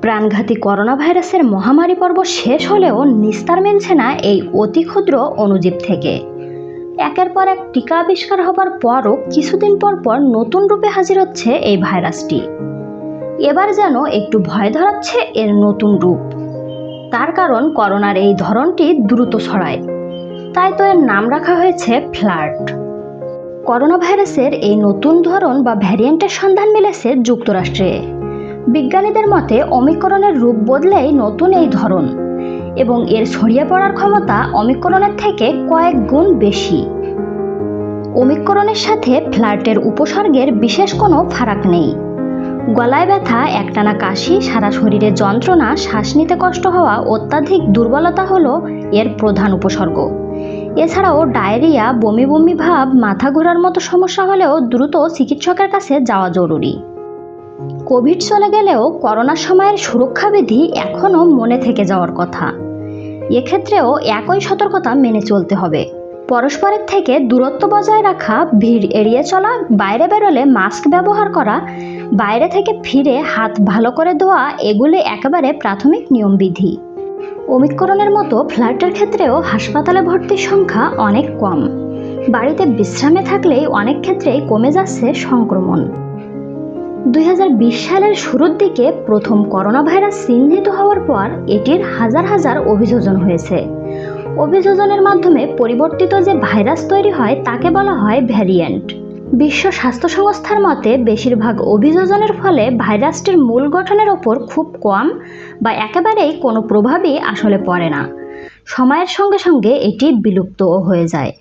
প্রাণঘাতী করোনা ভাইরাসের মহামারী পর্ব শেষ হলেও নিস্তার মিলছে না এই অতি ক্ষুদ্র অণুজীব থেকে। একের পর এক টিকা আবিষ্কার হবার পরও কিছুদিন পর পর নতুন রূপে হাজির হচ্ছে এই ভাইরাসটি। এবার যেন একটু ভয় ধরাচ্ছে এর নতুন রূপ। তার কারণ করোনার এই ধরনটি দ্রুত ছড়ায়। তাই তো এর নাম রাখা হয়েছে ফ্লার্ট করোনা ভাইরাসের এই নতুন ধরন বা ভ্যারিয়েন্টের সন্ধান মিলেছে যুক্তরাষ্ট্রে। বিজ্ঞানীদের মতে অমিকরণের রূপ বদলেই নতুন এই ধরন এবং এর ছড়িয়ে পড়ার ক্ষমতা অমিকরণের থেকে কয়েক গুণ বেশি। অমিকরণের সাথে ফ্লার্টের উপসর্গের বিশেষ কোনো ফারাক নেই। গলায় ব্যথা, একটানা কাশি, সারা শরীরে যন্ত্রণা, শ্বাস নিতে কষ্ট হওয়া, অত্যাধিক দুর্বলতা হলো এর প্রধান উপসর্গ। এছাড়াও ডায়রিয়া, বমি বমি ভাব, মাথা ঘোরার মতো সমস্যা হলেও দ্রুত চিকিৎসকের কাছে যাওয়া জরুরি। কোভিড চলে গেলেও করোনা সময়ের সুরক্ষাবিধি এখনও মনে থেকে যাওয়ার কথা। এক্ষেত্রেও একই সতর্কতা মেনে চলতে হবে। পরস্পরের থেকে দূরত্ব বজায় রাখা, ভিড় এড়িয়ে চলা, বাইরে বেরোলে মাস্ক ব্যবহার করা, বাইরে থেকে ফিরে হাত ভালো করে ধোয়া, এগুলি একেবারে প্রাথমিক নিয়মবিধি অমিকরণের মতো ফ্ল্যাটের ক্ষেত্রেও হাসপাতালে ভর্তির সংখ্যা অনেক কম। বাড়িতে বিশ্রামে থাকলেই অনেক ক্ষেত্রেই কমে যাচ্ছে সংক্রমণ। দুই হাজার বিশ সালের শুরুর দিকে প্রথম করোনা ভাইরাস চিহ্নিত হওয়ার পর এটির হাজার হাজার অভিযোজন হয়েছে। অভিযোজনের মাধ্যমে পরিবর্তিত যে ভাইরাস তৈরি হয়, তাকে বলা হয় ভ্যারিয়েন্ট। বিশ্ব স্বাস্থ্য সংস্থার মতে, বেশিরভাগ অভিযোজনের ফলে ভাইরাসটির মূল গঠনের ওপর খুব কম বা একেবারেই কোনো প্রভাবই আসলে পড়ে না। সময়ের সঙ্গে সঙ্গে এটি বিলুপ্তও হয়ে যায়।